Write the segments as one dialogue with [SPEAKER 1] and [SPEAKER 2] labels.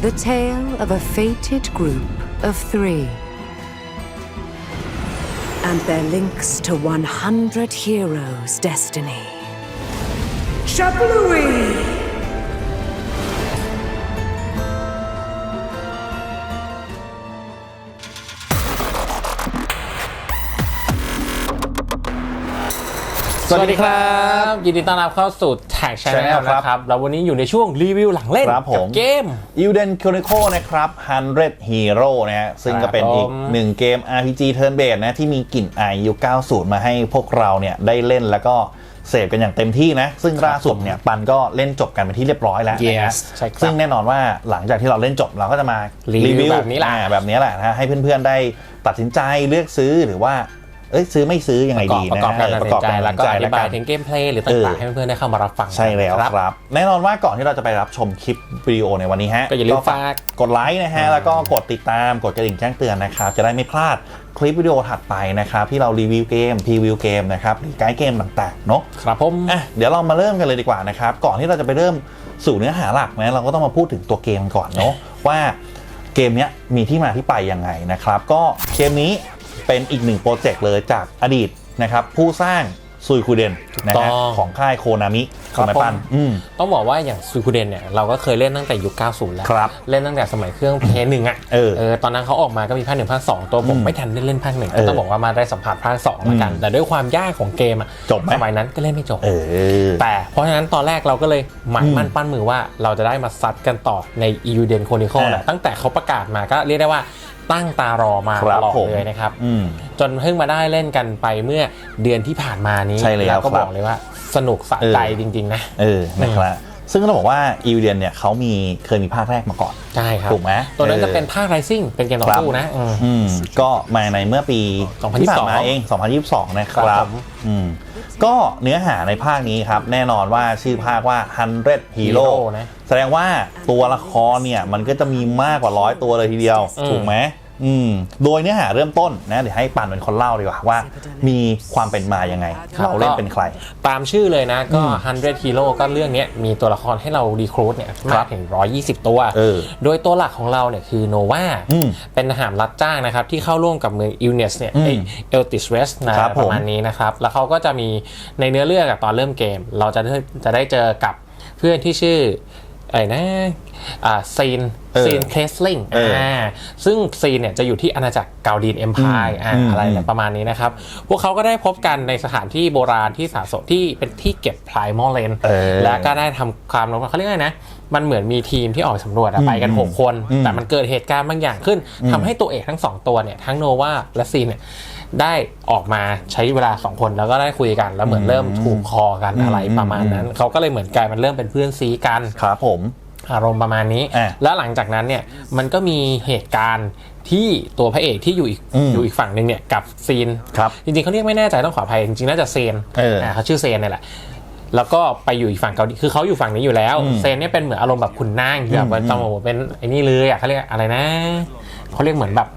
[SPEAKER 1] The tale of a fated group of three. And their links to 100 heroes' destiny. Chaplooey!
[SPEAKER 2] สวัสดีครับ ยินดีต้อนรับเข้าสู่แท็กช n แน
[SPEAKER 3] Channel
[SPEAKER 2] ล
[SPEAKER 3] ครับ
[SPEAKER 2] นะครับแล้ววันนี้อยู่ในช่วงรีวิวหลังเล่น
[SPEAKER 3] ครับผม
[SPEAKER 2] กัเกม
[SPEAKER 3] e l d e n Chronicle นะครับ 100 Hero นะฮะซึ่งก็เป็นอีก
[SPEAKER 2] ผม
[SPEAKER 3] หนึ่งเกม RPG Turn Based นะที่มีกลิ่นอายยุค90 มาให้พวกเราเนี่ยได้เล่นแล้วก็เสพกันอย่างเต็มที่นะ ซึ่งล่าสุดเนี่ยปันก็เล่นจบกันเป็นที่เรียบร้อยแล้วนะฮะ
[SPEAKER 2] Yes ใช่ครับ
[SPEAKER 3] ซึ่งแน่นอนว่าหลังจากที่เราเล่นจบเราก็จะมา
[SPEAKER 2] รีวิวแบบนี้แหละ
[SPEAKER 3] อ่าแบบนี้แหละนะฮะให้เพื่อนๆได้ตัดสินใจเลือกซื้อหรือว่า เอ้ยซื้อไม่ซื้อยังไงดี
[SPEAKER 2] ประ
[SPEAKER 3] นะ
[SPEAKER 2] กอบการ
[SPEAKER 3] เอ
[SPEAKER 2] ตั
[SPEAKER 3] อ
[SPEAKER 2] ด
[SPEAKER 3] ประ
[SPEAKER 2] สิ
[SPEAKER 3] ก
[SPEAKER 2] น
[SPEAKER 3] อบ
[SPEAKER 2] ใจ
[SPEAKER 3] การ
[SPEAKER 2] แล้วก็อธิบาย
[SPEAKER 3] ตัดสินใจ
[SPEAKER 2] ถึงเกมเพลย์หรือ
[SPEAKER 3] เออ
[SPEAKER 2] ต่างๆให้เพื่อนๆได้เข้ามารับฟัง
[SPEAKER 3] ใช่แล้ว
[SPEAKER 2] ครับ
[SPEAKER 3] ครับแน่นอนว่าก่อนที่เราจะไปรับชมคลิปวิดีโอในวันนี้ฮะ
[SPEAKER 2] ก็อย่าลืมฝาก
[SPEAKER 3] กดไลค์นะฮะแล้วก็กดติดตามกดกระดิ่งแจ้งเตือนนะครับจะได้ไม่พลาดคลิปวิดีโอถัดไปนะครับที่เรารีวิวเกมพรีวิวเกมนะครับหรือไกด์เกมต่างๆเนาะ
[SPEAKER 2] ครับผม
[SPEAKER 3] อะเดี๋ยวเรามาเริ่มกันเลยดีกว่านะครับก่อนที่เราจะไปเริ่มสู่เนื้อหาหลักนะเราก็ต้องมาพูดถึงตัวเกมก่อนเนาะว่าเกมเนี้ยมีที่มาที่ไปยังไงนะครับ ก็เกมนี้ เป็นอีกหนึ่งโปรเจกต์เลยจากอดีตนะครับผู้สร้างซุยคูเดนนะ
[SPEAKER 2] ต้อ
[SPEAKER 3] ฮะ
[SPEAKER 2] ง
[SPEAKER 3] ของค่ายโคนามิ
[SPEAKER 2] ครั
[SPEAKER 3] ถู
[SPEAKER 2] บ
[SPEAKER 3] กไหมปัน
[SPEAKER 2] ผม
[SPEAKER 3] อืม
[SPEAKER 2] ต้องบอกว่าอย่างซูคูเดนเนี่ยเราก็เคยเล่นตั้งแต่ยุค 90 แล้ว
[SPEAKER 3] ครับ
[SPEAKER 2] เล่นตั้งแต่สมัยเครื่องเพย์หนึ่งอะ
[SPEAKER 3] เออ
[SPEAKER 2] ตอนนั้นเขาออกมาก็มีภาคหนึ่งภาคสองตัวผม
[SPEAKER 3] อืม
[SPEAKER 2] ไม่ทันได้เล่นภาคหนึ่ง
[SPEAKER 3] เออ
[SPEAKER 2] ต้องบอกว่ามาได้สัมผัสภาคสองเหมือนกัน
[SPEAKER 3] อืม
[SPEAKER 2] แต่ด้วยความยากของเกมอะ
[SPEAKER 3] จบไหม
[SPEAKER 2] สมัยนั้นก็เล่นไม่จบ
[SPEAKER 3] เออ
[SPEAKER 2] แต่เพราะฉะนั้นตอนแรกเราก็เลยหมาย
[SPEAKER 3] อืม
[SPEAKER 2] มั่นปั้นมือว่าเราจะได้มาซัดกันต่อใน e u d e n Chronicle
[SPEAKER 3] อ่า
[SPEAKER 2] แหละตั้งแต่เขาประกาศมาก็เรียกได้ว่า ตั้งตารอมา
[SPEAKER 3] ค
[SPEAKER 2] ต
[SPEAKER 3] รับ
[SPEAKER 2] ลอด
[SPEAKER 3] ผม
[SPEAKER 2] เลยนะครับ
[SPEAKER 3] อืม
[SPEAKER 2] จนเพิ่งมาได้เล่นกันไปเมื่อเดือนที่ผ่านมานี้
[SPEAKER 3] ใช่แล้ว
[SPEAKER 2] ก็
[SPEAKER 3] ครับ
[SPEAKER 2] บอกเลยว่าสนุกสะใจจริง ๆ นะ
[SPEAKER 3] เออนะครับซึ่งต้องบอกว่าอีเดียนเนี่ยเขามีเคยมีภาคแรกมาก่อน
[SPEAKER 2] ใช่ครับ
[SPEAKER 3] ถูกไหม
[SPEAKER 2] ตัวนั้น
[SPEAKER 3] เออ
[SPEAKER 2] จะเป็นภาค Rising เป็นเกมต่อ
[SPEAKER 3] ครับ
[SPEAKER 2] สู้นะอืม
[SPEAKER 3] อืมก็มาในเมื่อปี
[SPEAKER 2] 2022
[SPEAKER 3] ที่ผ่านมาเอง 2022 นะค
[SPEAKER 2] ครั
[SPEAKER 3] รั
[SPEAKER 2] บบผม
[SPEAKER 3] อืมก็เนื้อหาในภาคนี้ครับ แน่นอนว่าชื่อภาคว่า 100 Hero
[SPEAKER 2] นะ
[SPEAKER 3] แสดงว่าตัวละครเนี่ย มันก็จะมีมากกว่าร้อยตัวเลยทีเดียว
[SPEAKER 2] อืม
[SPEAKER 3] ถูกไหม อืมโดยเนื้อหาเริ่มต้นนะเดี๋ยวให้ปันเป็นคนเล่าดีกว่าว่า มีความเป็นมายังไง เราเล่นเป็นใคร
[SPEAKER 2] ตามชื่อเลยนะก็
[SPEAKER 3] อืม
[SPEAKER 2] 100 Hero ก็เรื่องเนี้ยมีตัวละครให้เราดีครูดเนี่ยมากถึง 120 ตัว
[SPEAKER 3] เออ
[SPEAKER 2] โดยตัวหลักของเราเนี่ยคือโนวา
[SPEAKER 3] อืม
[SPEAKER 2] เป็นทหารรับจ้างนะครับ ที่เข้าร่วมกับเมืองอิลเนสเนี่ย
[SPEAKER 3] อืม
[SPEAKER 2] เอลติสเวสนะครับ
[SPEAKER 3] ผม
[SPEAKER 2] ประมาณนี้นะครับ แล้วเขาก็จะมีในเนื้อเรื่องอะตอนเริ่มเกม เราจะได้จะได้เจอกับเพื่อนที่ชื่อ ไอ้นะอ่าซีน
[SPEAKER 3] เออ
[SPEAKER 2] ซีนเคสลิง
[SPEAKER 3] เอออ่
[SPEAKER 2] อ่าซึ่งซีนเนี่ยจะอยู่ที่อาณาจักรเกาดีนเอ็มพาย
[SPEAKER 3] อืม
[SPEAKER 2] อะไร
[SPEAKER 3] อืม
[SPEAKER 2] ประมาณนี้นะครับ พวกเขาก็ได้พบกันในสถานที่โบราณที่สะสมที่เป็นที่เก็บพลายมอลเลน
[SPEAKER 3] เออ
[SPEAKER 2] และก็ได้ทำความรู้เขาเรียกว่าไงนะมันเหมือนมีทีมที่ออกสำรวจอะ
[SPEAKER 3] อืม
[SPEAKER 2] ไปกัน 6 คน
[SPEAKER 3] อืม
[SPEAKER 2] แต่มันเกิดเหตุการณ์บางอย่างขึ้นทำให้ตัวเอกทั้ง 2 ตัวเนี่ยทั้งโนวาและซีนเนี่ย ได้ออกมาใช้เวลา2คนแล้วก็ได้คุยกัน แล้วเหมือนเริ่มถูกคอกัน
[SPEAKER 3] อืม
[SPEAKER 2] อะไรประมาณนั้นเขาก็เลยเหมือนกลายมันเริ่มเป็นเพื่อนซีกัน
[SPEAKER 3] ครับผม
[SPEAKER 2] อารมณ์ประมาณนี้
[SPEAKER 3] อะ
[SPEAKER 2] แล้วหลังจากนั้นเนี่ยมันก็มีเหตุการณ์ที่ตัวพระเอกที่อยู่อีก
[SPEAKER 3] อืม
[SPEAKER 2] อยู่อีกฝั่งหนึ่งเนี่ยกับซีน
[SPEAKER 3] ครับ
[SPEAKER 2] จริงๆเขาเรียกไม่แน่ใจต้องขออภัยจริงๆน่าจะเซน
[SPEAKER 3] เอออ่า
[SPEAKER 2] เขาชื่อเซนเนี่ยแหละแล้วก็ไปอยู่อีกฝั่งเกาหลีคือเขาอยู่ฝั่งนี้อยู่แล้ว
[SPEAKER 3] อืม
[SPEAKER 2] เซนเนี่ยเป็นเหมือนอารมณ์แบบขุนนางแบบว่า
[SPEAKER 3] อืม
[SPEAKER 2] ต้องบอกว่าเป็นไอ้นี่เลยอะเขาเรียกอะไรนะเขาเรียกเหมือนแบบ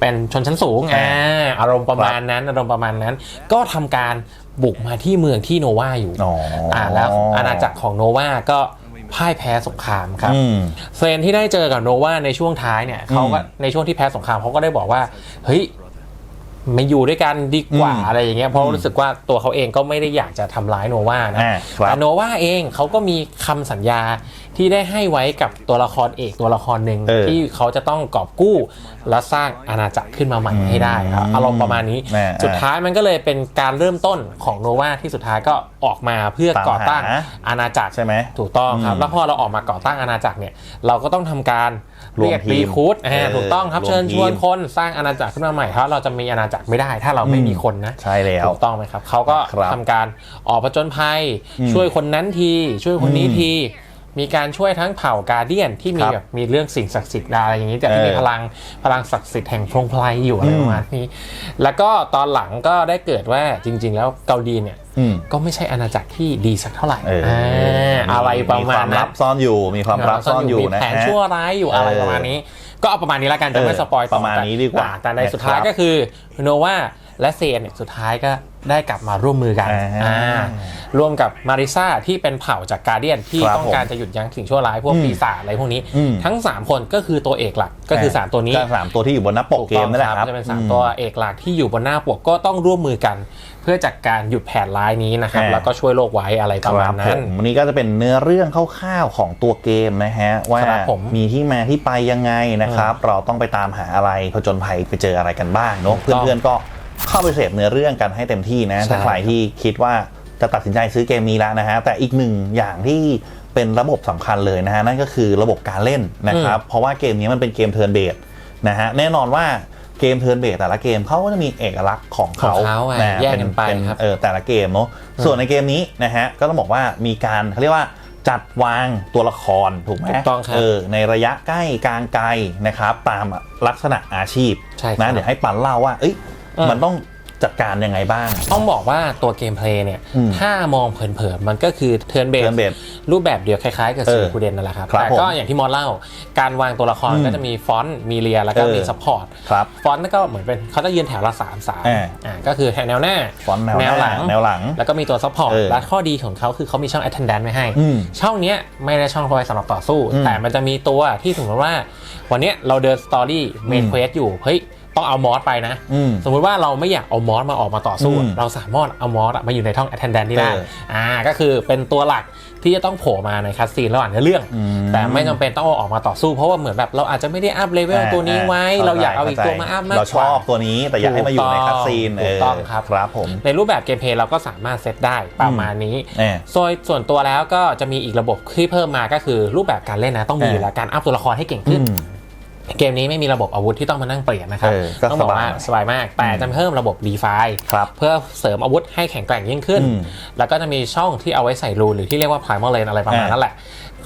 [SPEAKER 2] เป็นชนชั้นสูง
[SPEAKER 3] อ่า
[SPEAKER 2] อ่าอารมณ์ประมาณนั้นอารมณ์ประมาณนั้น ก็ทำการบุกมาที่เมืองที่โนวาอยู่
[SPEAKER 3] อ๋ออ่า
[SPEAKER 2] แล้วอาณาจักรของโนวาก็พ่ายแพ้สงครามครับ
[SPEAKER 3] อืม
[SPEAKER 2] เซนที่ได้เจอกับโนวาในช่วงท้ายเนี่ยเขาก็ในช่วงที่แพ้สงครามเขาก็ได้บอกว่าเฮ้ย มาอยู่ด้วยกันดีกว่า
[SPEAKER 3] อืม
[SPEAKER 2] อะไรอย่างเงี้ยเพราะรู้สึกว่าตัวเขาเองก็ไม่ได้อยากจะทำร้ายโนวานะ
[SPEAKER 3] อ่าครับ
[SPEAKER 2] แต่โนวาเองเขาก็มีคำสัญญาที่ได้ให้ไว้กับตัวละครเอกตัวละครหนึ่ง
[SPEAKER 3] เออ
[SPEAKER 2] ที่เขาจะต้องกอบกู้ และสร้างอาณาจักรขึ้นมาใหม่ให้ได้ครับ
[SPEAKER 3] อืม
[SPEAKER 2] อารมณ์ประมาณนี้
[SPEAKER 3] แน่
[SPEAKER 2] สุดท้ายมันก็เลยเป็นการเริ่มต้นของโนวาที่สุดท้ายก็ออกมาเพื่อ
[SPEAKER 3] ตาม
[SPEAKER 2] ก่อตั้ง
[SPEAKER 3] หา
[SPEAKER 2] อาณาจักร
[SPEAKER 3] ใช่ไหม
[SPEAKER 2] ถูกต้องครับ
[SPEAKER 3] อืม
[SPEAKER 2] แล้วพอเราออกมาก่อตั้งอาณาจักรเนี่ย เราก็ต้องทำการ
[SPEAKER 3] รวม
[SPEAKER 2] เรียก
[SPEAKER 3] ทีม
[SPEAKER 2] รีคูด
[SPEAKER 3] เออ
[SPEAKER 2] ถูกต้องครับ
[SPEAKER 3] รวม
[SPEAKER 2] เชิญ
[SPEAKER 3] ที
[SPEAKER 2] ช
[SPEAKER 3] ม
[SPEAKER 2] วนคนสร้างอาณาจักรขึ้นมาใหม่เพราะเราจะมีอาณาจักรไม่ได้ถ้าเราไม่
[SPEAKER 3] อืม
[SPEAKER 2] มีคนนะ
[SPEAKER 3] ใช่แล้ว
[SPEAKER 2] ถูกต้องไหมครับเขาก็
[SPEAKER 3] ครับ
[SPEAKER 2] ทำการออกผจญภัย
[SPEAKER 3] อืม
[SPEAKER 2] ช่วยคนนั้นทีช่วยคนนี้
[SPEAKER 3] อืม
[SPEAKER 2] ที มีการช่วยทั้งเผ่ากาเดียนที่มี
[SPEAKER 3] ครับ
[SPEAKER 2] แบบมีเรื่องสิ่งศักดิ์สิทธิ์อะไรอย่างนี้แต่ที่
[SPEAKER 3] เออ
[SPEAKER 2] มีพลังพลังศักดิ์สิทธิ์แห่งพรงไพรอยู่อะไร
[SPEAKER 3] อืม
[SPEAKER 2] ประมาณนี้ แล้วก็ตอนหลังก็ได้เกิดว่าจริง ๆ แล้วเกาหลีเนี่ย
[SPEAKER 3] อืม
[SPEAKER 2] ก็ไม่ใช่อาณาจักรที่ดีสักเท่าไหร่
[SPEAKER 3] เออา
[SPEAKER 2] อะไรประมาณ
[SPEAKER 3] คว
[SPEAKER 2] นั้
[SPEAKER 3] ลั
[SPEAKER 2] น
[SPEAKER 3] บซ่อนอยู่มีความลับซ่อนอยู่
[SPEAKER 2] มี
[SPEAKER 3] นะ
[SPEAKER 2] แผน
[SPEAKER 3] ฮะ
[SPEAKER 2] ชั่วร้ายอยู่อะไร
[SPEAKER 3] เออ
[SPEAKER 2] ประมาณนี้ ก็เอาประมาณนี้แล้วกันจะไม่
[SPEAKER 3] เออ
[SPEAKER 2] สปอยต่อ
[SPEAKER 3] ประมาณนี้ดีกว่า
[SPEAKER 2] อ่แต่ในสุดท้าย
[SPEAKER 3] นะครับ
[SPEAKER 2] ก็คือโนว่า และเซนเนี่ยสุดท้ายก็ได้กลับมาร่วมมือกัน
[SPEAKER 3] อ่า
[SPEAKER 2] อ่าร่วมกับมาริซาที่เป็นเผ่าจากการเดียนที่
[SPEAKER 3] ครับ
[SPEAKER 2] ต้องการจะหยุดยั้งสิ่งชั่วร้ายพวก
[SPEAKER 3] อืม
[SPEAKER 2] ปีศาจอะไรพวกนี้
[SPEAKER 3] อืม
[SPEAKER 2] ทั้ง 3 คนก็คือตัวเอกหลักก็คือ 3 ตัวนี้
[SPEAKER 3] ก็สามตัวที่อยู่บนหน้าปกเกมนั่นแหละครับ
[SPEAKER 2] จะเป็น 3 ตัวเอกหลักที่อยู่บนหน้าปกก็ต้องร่วมมือกัน เพื่อจัดการหยุดแผนร้ายนี้นะครับ
[SPEAKER 3] อ่า
[SPEAKER 2] แล้วก็ช่วยโลกไว้อะไรประมาณ
[SPEAKER 3] ค
[SPEAKER 2] นั้
[SPEAKER 3] บ
[SPEAKER 2] น
[SPEAKER 3] ผมวันนี้ก็จะเป็นเนื้อเรื่องคร่าวๆของตัวเกมนะฮะ ว่า
[SPEAKER 2] ครับผม
[SPEAKER 3] มีที่มาที่ไปยังไงนะครับ เราต้องไปตามหาอะไรผจญภัยไปเจออะไรกันบ้างเนาะ
[SPEAKER 2] ถูกต้อง
[SPEAKER 3] เพื่อนๆก็ เข้าไปเสพเนื้อเรื่องกันให้เต็มที่นะ
[SPEAKER 2] ใช่
[SPEAKER 3] ถ้าใครที่คิดว่าจะตัดสินใจซื้อเกมนี้แล้วนะฮะแต่อีกหนึ่งอย่างที่เป็นระบบสำคัญเลยนะฮะนั่นก็คือระบบการเล่นนะครับเพราะว่าเกมนี้มันเป็นเกมเทิร์นเบสนะฮะแน่นอนว่าเกมเทิร์นเบสแต่ละเกมเขาก็จะมีเอกลักษณ์ของเขา
[SPEAKER 2] ของเขาอะ
[SPEAKER 3] นะ
[SPEAKER 2] แยกกันไป
[SPEAKER 3] เป็น
[SPEAKER 2] ครับ
[SPEAKER 3] เออแต่ละเกมเนาะส่วนในเกมนี้นะฮะก็ต้องบอกว่ามีการเขาเรียกว่าจัดวางตัวละครถูกไหม
[SPEAKER 2] ถูกต้องครับ
[SPEAKER 3] เออในระยะใกล้กลางไกลนะครับตามลักษณะอาชีพ
[SPEAKER 2] ใช่ครับ
[SPEAKER 3] นะเดี๋ยวให้ปันเล่าว่าเอ้ย
[SPEAKER 2] เออ
[SPEAKER 3] มันต้องจัดการยังไงบ้าง
[SPEAKER 2] ต้องบอกว่าตัวเกมเพลย์เนี่ย
[SPEAKER 3] อืม
[SPEAKER 2] ถ้ามองเผินๆมันก็คือเทิร์นเบส
[SPEAKER 3] turn based
[SPEAKER 2] รูปแบบเดียวคล้ายๆ กับ
[SPEAKER 3] เอ
[SPEAKER 2] ซี
[SPEAKER 3] อ
[SPEAKER 2] คูเดนนั่นแหละครับ
[SPEAKER 3] ครับ
[SPEAKER 2] แต่ก็อย่างที่มอสเล่า การวางตัวละคร
[SPEAKER 3] อืม
[SPEAKER 2] ก็จะมีฟอนต์ มีเรีย แล้วก็
[SPEAKER 3] เออ
[SPEAKER 2] มีซัพพอร์ต
[SPEAKER 3] ครับ
[SPEAKER 2] ฟอนต์นั่นก็เหมือนเป็นเขาจะยืนแถวละสามสาม
[SPEAKER 3] อ่า
[SPEAKER 2] อ่าก็คือแนวหน้า
[SPEAKER 3] ฟอนต์แนวหน้า
[SPEAKER 2] หลัง
[SPEAKER 3] แนวหลัง
[SPEAKER 2] แล้วก็มีตัวซัพพอร์ต
[SPEAKER 3] เออ
[SPEAKER 2] และข้อดีของเขาคือเขามีช่อง attendant ไว้ให้
[SPEAKER 3] อืม
[SPEAKER 2] ช่องเนี้ยไม่ได้ช่องไว้สำหรับต่อสู้
[SPEAKER 3] อืม
[SPEAKER 2] แต่มันจะมีตัวที่สมมติว่า วันเนี้ยเราเดินสตอรี่เมน
[SPEAKER 3] อืม
[SPEAKER 2] เควสอยู่ เฮ้ย ต้องเอามอสไปนะ
[SPEAKER 3] อืม
[SPEAKER 2] สมมุติว่าเราไม่อยากเอามอสมาออกมาต่อสู้
[SPEAKER 3] อืม
[SPEAKER 2] เราสามารถเอามอสอะมาอยู่ในท่อง attendant ที่ได้
[SPEAKER 3] เออ
[SPEAKER 2] อ่าก็คือเป็นตัวหลักที่จะต้องโผล่มาในคัสซีนระหว่างเนื้อเรื่อง
[SPEAKER 3] อืม
[SPEAKER 2] แต่ไม่จำเป็นต้องเอาออกมาต่อสู้เพราะว่าเหมือนแบบเราอาจจะไม่ได้อัพเลเวลตัวนี้ไว้ เราอยากเอาอีกตัวมาอัพมาก
[SPEAKER 3] เรา
[SPEAKER 2] ก
[SPEAKER 3] ช
[SPEAKER 2] ว่า
[SPEAKER 3] อบตัวนี้แต่อยากให้มาอยู่ในคัสซีน
[SPEAKER 2] ถูกต้องครับ
[SPEAKER 3] ครับผม
[SPEAKER 2] ในรูปแบบเกมเพลย์เราก็สามารถเซตได้ประมาณนี้
[SPEAKER 3] เออ
[SPEAKER 2] โดยส่วนตัวแล้วก็จะมีอีกระบบที่เพิ่มมาก็คือรูปแบบการเล่นนะต้องมีอยู่แล้วการอัพตัวละครให้เก่งขึ้น
[SPEAKER 3] อืม
[SPEAKER 2] เกมนี้ไม่มีระบบอาวุธที่ต้องมานั่งเปลี่ยนนะครับ
[SPEAKER 3] เออก็
[SPEAKER 2] ต้องบอกว่า
[SPEAKER 3] ส
[SPEAKER 2] ส
[SPEAKER 3] บาย
[SPEAKER 2] บายมาก แต่จะเพิ่มระบบรีไฟ
[SPEAKER 3] ครับ
[SPEAKER 2] เพื่อเสริมอาวุธให้แข็งแกร่งยิ่งขึ้น
[SPEAKER 3] อืม
[SPEAKER 2] แล้วก็จะมีช่องที่เอาไว้ใส่รูนหรือที่เรียกว่า primal lane อะไรประมาณ
[SPEAKER 3] อ่า
[SPEAKER 2] นั้นแหละ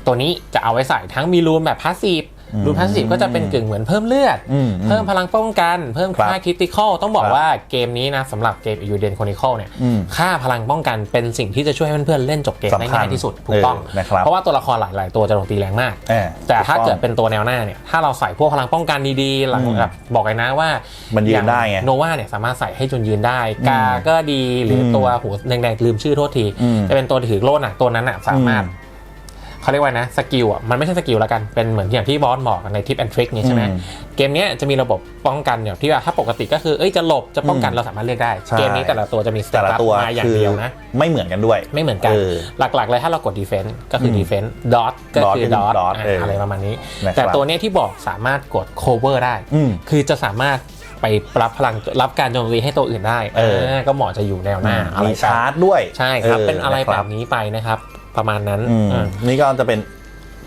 [SPEAKER 2] ตัวนี้จะเอาไว้ใส่ทั้งมีรูนแบบพาสซีฟ
[SPEAKER 3] อืม
[SPEAKER 2] รูนพาสซีฟก็จะเป็นกึ่งเหมือนเพิ่มเลือด
[SPEAKER 3] อืม
[SPEAKER 2] เพิ่มพลังป้องกัน เพิ่มค่า
[SPEAKER 3] ครับ
[SPEAKER 2] คริติคอลต้องบอก
[SPEAKER 3] ครับ
[SPEAKER 2] ว่าเกมนี้นะสำหรับเกม u d e n Chronicle เนี่ย
[SPEAKER 3] อืม
[SPEAKER 2] ค่าพลังป้องกันเป็นสิ่งที่จะช่วยให้เพื่อนๆเล่นจบเกมได้
[SPEAKER 3] สำคัญ
[SPEAKER 2] ง่ายที่สุดถูกต้อง
[SPEAKER 3] เออนะครับ
[SPEAKER 2] เพราะว่าตัวละครหลาย ๆ ตัวจะโจมตีแรงมาก
[SPEAKER 3] เออ
[SPEAKER 2] แต่ถ้า
[SPEAKER 3] ถู
[SPEAKER 2] เกิด
[SPEAKER 3] ต้อง
[SPEAKER 2] เป็นตัวแนวหน้าเนี่ยถ้าเราใส่พวกพลังป้องกันดีๆหลัง
[SPEAKER 3] อืม
[SPEAKER 2] แบบบอกเลยนะว่า
[SPEAKER 3] มั
[SPEAKER 2] มัน
[SPEAKER 3] ยืนได้ไง
[SPEAKER 2] โนวาเนี่ยสามารถใส่ให้จนยืนได้กาก็ดีหรืออ
[SPEAKER 3] ม
[SPEAKER 2] ตัวหูแดงๆลืมชื่อโทษที
[SPEAKER 3] อืม
[SPEAKER 2] จะเป็นตัวถือโล่หนักตัวนั้นอะสามารถ
[SPEAKER 3] อืม
[SPEAKER 2] เขาเรียกว่านะสกิลอะมันไม่ใช่สกิลแล้วกันเป็นเหมือนอย่างที่บอสบอกในทิปแอนทริคนี่ใช่ไหม
[SPEAKER 3] อืม
[SPEAKER 2] เกมเนี้ยจะมีระบบป้องกันอย่างที่ว่าถ้าปกติก็คือเอ้ยจะหลบจะป้องกัน
[SPEAKER 3] อืม
[SPEAKER 2] เราสามารถเลือกได้
[SPEAKER 3] ใช่
[SPEAKER 2] เกมนี้แต่ละตัวจะมีสเต
[SPEAKER 3] แต่ละ
[SPEAKER 2] ตัส
[SPEAKER 3] ตัว
[SPEAKER 2] มาอย่าง
[SPEAKER 3] คือ
[SPEAKER 2] เดียวนะ
[SPEAKER 3] ไม่เหมือนกันด้วย
[SPEAKER 2] ไม่เหมือนกัน
[SPEAKER 3] เออ
[SPEAKER 2] หลักๆเลยถ้าเรากด defense ก็คืออ
[SPEAKER 3] ม
[SPEAKER 2] defense dot ก็คือ
[SPEAKER 3] dot ก็คือ
[SPEAKER 2] dot
[SPEAKER 3] dot เอออ
[SPEAKER 2] อะไรประมาณนี้
[SPEAKER 3] นะครับ
[SPEAKER 2] แต่ตัวเนี้ยที่บอกสามารถกด cover ได้
[SPEAKER 3] อืม
[SPEAKER 2] คือจะสามารถไปรับพลังรับการโจมตีให้ตัวอื่นได้
[SPEAKER 3] เออา
[SPEAKER 2] ก็เหมาะจะอยู่แนวหน้าอะไร
[SPEAKER 3] มี
[SPEAKER 2] กัน
[SPEAKER 3] ชาร์จด้วย
[SPEAKER 2] ใช่ครับ เป็นอะไร
[SPEAKER 3] ค
[SPEAKER 2] แบบนี้ไปนะครับ ประมาณนั้น
[SPEAKER 3] อืม
[SPEAKER 2] อืม
[SPEAKER 3] นี่ก็จะเป็น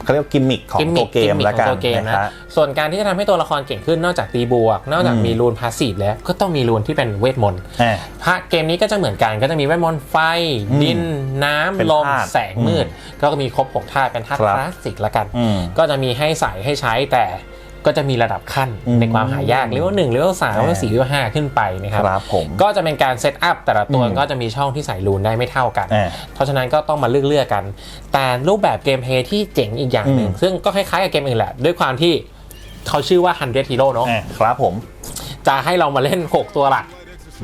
[SPEAKER 3] เขาเรียกว่ากิมมิคของ
[SPEAKER 2] กิมมิ
[SPEAKER 3] ตั
[SPEAKER 2] คว
[SPEAKER 3] เกม
[SPEAKER 2] กิ
[SPEAKER 3] แล้ว
[SPEAKER 2] ขอ
[SPEAKER 3] กั
[SPEAKER 2] ง
[SPEAKER 3] น
[SPEAKER 2] ตัวเกม
[SPEAKER 3] นะ
[SPEAKER 2] นะครับส่วนการที่จะทำให้ตัวละครเก่งขึ้นนอกจากตีบวก นอกจาก
[SPEAKER 3] อืม
[SPEAKER 2] มีรูนพาสซีฟแล้วก็ต้องมีรูนที่เป็นเวทมนต์
[SPEAKER 3] อ่า
[SPEAKER 2] พระเกมนี้ก็จะเหมือนกันก็จะมีเวทมนต์ไฟ
[SPEAKER 3] อืม
[SPEAKER 2] ดิน น้
[SPEAKER 3] เป็นำ
[SPEAKER 2] ลม
[SPEAKER 3] ธาตุ
[SPEAKER 2] แสงมืด ก็มีครบหกธาตุเป็นธาตุ
[SPEAKER 3] ครับ
[SPEAKER 2] คลาสสิกละกัน
[SPEAKER 3] อืม
[SPEAKER 2] ก็จะมีให้ใส่ให้ใช้แต่ ก็จะมีระดับขั้น
[SPEAKER 3] อืม
[SPEAKER 2] ในความหายากเลเวลหนึ่งเลเวลสามเลเวล
[SPEAKER 3] อ่า
[SPEAKER 2] สี่เลเวลห้าขึ้นไปนะครับ
[SPEAKER 3] ครับผม
[SPEAKER 2] ก็จะเป็นการเซตอัพแต่ละตัว
[SPEAKER 3] อืม
[SPEAKER 2] ก็จะมีช่องที่ใส่รูนได้ไม่เท่ากัน
[SPEAKER 3] อ่า
[SPEAKER 2] เพราะฉะนั้นก็ต้องมาเลือกๆกัน แต่รูปแบบเกมเพลย์ที่เจ๋งอีกอย่างหนึ่ง
[SPEAKER 3] อืม
[SPEAKER 2] ซึ่งก็คล้ายๆกับเกมอื่นแหละ ด้วยความที่เขาชื่อว่า 100 Hero เนอะ
[SPEAKER 3] อ่าครับผม
[SPEAKER 2] จะให้เรามาเล่น 6 ตัวหลัก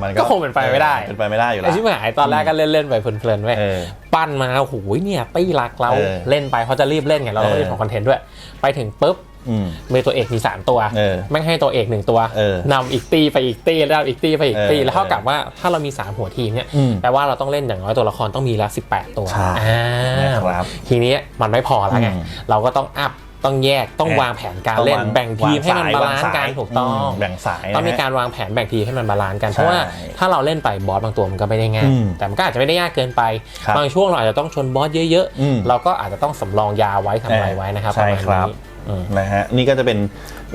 [SPEAKER 3] มัน
[SPEAKER 2] ก็คงเป็นไปไม่ได้
[SPEAKER 3] เป็นไปไม่ได้อยู่แล้
[SPEAKER 2] ไอ
[SPEAKER 3] ว
[SPEAKER 2] ชิบหายตอนแรกก็เล่นๆไปเพลินๆไว้ย
[SPEAKER 3] เออ
[SPEAKER 2] ปั้นมาโอ้โหเนี่ยตีหลักเรา
[SPEAKER 3] เออ
[SPEAKER 2] เล่นไปเพราะจะรีบเล่นไงเราต้อง
[SPEAKER 3] เออ
[SPEAKER 2] รีบของคอนเทนต์ด้วย ไปถึงปุ๊บ
[SPEAKER 3] อืม
[SPEAKER 2] มีตัวเอกมี 3 ตัว
[SPEAKER 3] เออ
[SPEAKER 2] แม่งให้ตัวเอกหนึ่งตัว
[SPEAKER 3] เออนำ
[SPEAKER 2] อีกตีไปอีกตีแล้วอีกตีไปอีกตี
[SPEAKER 3] เออ
[SPEAKER 2] แล้วเท่ากับว่าถ้าเรามี 3 หัวทีมเนี่ย
[SPEAKER 3] อืม
[SPEAKER 2] แปลว่าเราต้องเล่นอย่างน้อยตัวละครต้องมีละ18 ตัว
[SPEAKER 3] ใช่
[SPEAKER 2] อ่า
[SPEAKER 3] นะครับ
[SPEAKER 2] ทีนี้มันไม่พอแล้วไง
[SPEAKER 3] อืม
[SPEAKER 2] เราก็ต้องอัพต้องแยกต้อง
[SPEAKER 3] เออ
[SPEAKER 2] วางแผนการเล่น
[SPEAKER 3] ต้องวาง
[SPEAKER 2] แบ่งทีมให้มันบาลานซ์
[SPEAKER 3] วางสาย
[SPEAKER 2] กันถูกต้อง
[SPEAKER 3] มแบ่งสายนะฮะ
[SPEAKER 2] ต้องมีการวางแผนแบ่งทีมให้มันบาลานซ์กัน
[SPEAKER 3] ใช่
[SPEAKER 2] เพราะว่าถ้าเราเล่นไปบอสบางตัวมันก็ไม่ได้ง่าย
[SPEAKER 3] อืม
[SPEAKER 2] แต่มันก็อาจจะไม่ได้ยากเกินไป
[SPEAKER 3] ครับ
[SPEAKER 2] บางช่วงเราอาจจะต้องชนบอสเยอะ
[SPEAKER 3] อืม
[SPEAKER 2] ๆเราก็อาจจะต้องสำรองยาไว้ทำอะไรไว้นะครับ
[SPEAKER 3] ใช่
[SPEAKER 2] ปะมาณ
[SPEAKER 3] ครับ
[SPEAKER 2] นี้อืม
[SPEAKER 3] นะฮะนี่ก็จะเป็น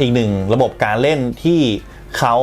[SPEAKER 3] อีกหนึ่งระบบการเล่นที่เขา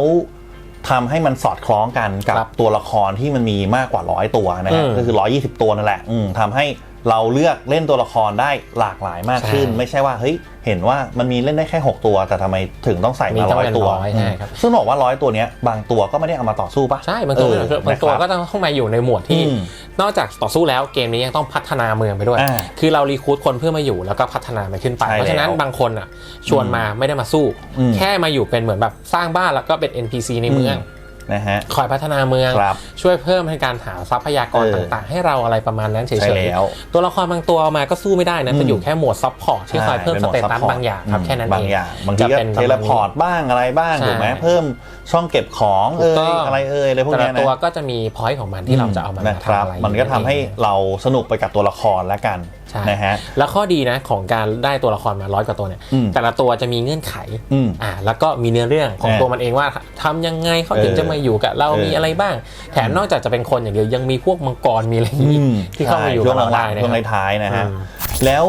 [SPEAKER 3] ทำให้มันสอดคล้องกันกับ
[SPEAKER 2] ครับ
[SPEAKER 3] ตัวละครที่มันมีมากกว่าร้อยตัวนะฮะ
[SPEAKER 2] อืม
[SPEAKER 3] ก็คือ120ตัวนั่นแหละอืมทำให้ เราเลือกเล่นตัวละครได้หลากหลายมากขึ้น
[SPEAKER 2] ใช่
[SPEAKER 3] ไม่ใช่ว่าเฮ้ยเห็นว่ามันมีเล่นได้แค่ 6 ตัว แต่ทำไมถึงต้องใส่
[SPEAKER 2] มี
[SPEAKER 3] มา
[SPEAKER 2] ต้อง
[SPEAKER 3] ร้อย
[SPEAKER 2] เป็น
[SPEAKER 3] ตัว
[SPEAKER 2] ร้อยใช่ครับ
[SPEAKER 3] อืมซึ่งบอกว่าร้อยตัวเนี้ยบางตัวก็ไม่ได้เอามาต่อสู้ปะ
[SPEAKER 2] ใช่บางตัว
[SPEAKER 3] เออบา
[SPEAKER 2] งตัว
[SPEAKER 3] นะครับ
[SPEAKER 2] ก็ต้องเข้ามาอยู่ในหมวดที่
[SPEAKER 3] อืม
[SPEAKER 2] นอกจากต่อสู้แล้วเกมนี้ยังต้องพัฒนาเมืองไปด้วย
[SPEAKER 3] อ่า
[SPEAKER 2] คือเรารีคูดคนเพื่อมาอยู่แล้วก็พัฒนามันขึ้นไป
[SPEAKER 3] ใช่
[SPEAKER 2] เพราะฉะนั้น
[SPEAKER 3] แล้ว
[SPEAKER 2] บางคนอะชวนมาไม่ได้มาสู้
[SPEAKER 3] อืม
[SPEAKER 2] แค่มาอยู่เป็นเหมือนแบบสร้างบ้านแล้วก็เป็น NPC ในเมือง
[SPEAKER 3] อืม นะฮะ
[SPEAKER 2] คอยพัฒนาเมือง
[SPEAKER 3] ครับ
[SPEAKER 2] ช่วยเพิ่มให้การหาทรัพยากร
[SPEAKER 3] เออ
[SPEAKER 2] ต่างๆ ให้เราอะไรประมาณนั้นเฉย
[SPEAKER 3] ใช่
[SPEAKER 2] ๆ
[SPEAKER 3] แล้ว
[SPEAKER 2] ตัวละครบางตัวมาก็สู้ไม่ได้นะ
[SPEAKER 3] อืม
[SPEAKER 2] จะอยู่แค่โหมดซับพอร์ตที่คอยเพิ่ม
[SPEAKER 3] ใช่
[SPEAKER 2] ส
[SPEAKER 3] ป็น
[SPEAKER 2] เต
[SPEAKER 3] โหมด
[SPEAKER 2] ตัส
[SPEAKER 3] support
[SPEAKER 2] บางอย่างครับ
[SPEAKER 3] ม
[SPEAKER 2] แค่นั้น
[SPEAKER 3] บาง
[SPEAKER 2] เอง
[SPEAKER 3] อย่างบางทีก็
[SPEAKER 2] จะเป็น
[SPEAKER 3] เทเลพอร์ตบ้างอะไรบ้าง
[SPEAKER 2] ใช่
[SPEAKER 3] ถูกไหมเพิ่มช่องเก็บของ
[SPEAKER 2] ถู
[SPEAKER 3] เอ่
[SPEAKER 2] กต้
[SPEAKER 3] ย
[SPEAKER 2] อง
[SPEAKER 3] อะไรเอ่ยอะไรพวก
[SPEAKER 2] แต่
[SPEAKER 3] เนี้
[SPEAKER 2] ละ
[SPEAKER 3] ยนะ
[SPEAKER 2] ตัวก็จะมีพอยต์ของมันที่เราจะเอามา
[SPEAKER 3] นะครับ
[SPEAKER 2] ทำอะไร
[SPEAKER 3] มันก็ทำให้
[SPEAKER 2] เอง
[SPEAKER 3] เราสนุกไปกับตัวละครแล้วกัน
[SPEAKER 2] ใช่
[SPEAKER 3] นะฮะ
[SPEAKER 2] แล้วข้อดีนะของการได้ตัวละครมาร้อยกว่าตัวเนี่ย
[SPEAKER 3] อืม
[SPEAKER 2] แต่ละตัวจะมีเงื่อนไข
[SPEAKER 3] อืม
[SPEAKER 2] อ่าแล้วก็มีเนื้อเรื่องของ
[SPEAKER 3] เออ
[SPEAKER 2] ตัวมันเองว่าทำยังไงเขาถึง
[SPEAKER 3] เออ
[SPEAKER 2] จะมาอยู่กับเรา
[SPEAKER 3] เออ
[SPEAKER 2] มีอะไรบ้าง แถมนอกจากจะเป็นคนอย่างเดียวยังมีพวกมังกรมีอะไรอย่างนี้
[SPEAKER 3] อืม
[SPEAKER 2] ที่เข้ามาอยู่
[SPEAKER 3] ช่ว
[SPEAKER 2] กับ
[SPEAKER 3] ง
[SPEAKER 2] เรา
[SPEAKER 3] หลั
[SPEAKER 2] ได้
[SPEAKER 3] งๆ
[SPEAKER 2] นะ
[SPEAKER 3] ช่วง
[SPEAKER 2] ครับ
[SPEAKER 3] ท้ายๆนะฮะ
[SPEAKER 2] อืม
[SPEAKER 3] แล้ว